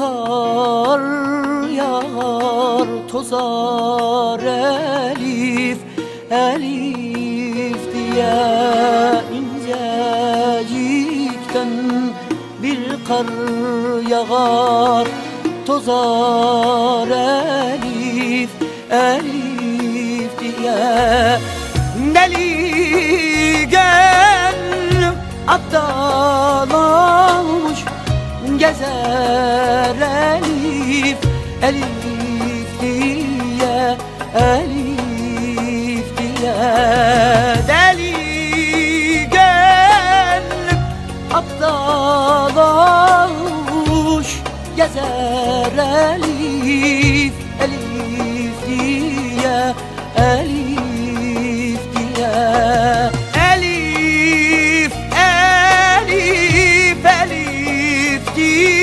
kar yağar tozar elif elif diye incecikten bir kar yağar tozar elif elif diye. Deli gönlüm gezer elif elif diye elif diye. Deli gönlüm aptal olmuş gezer elif 的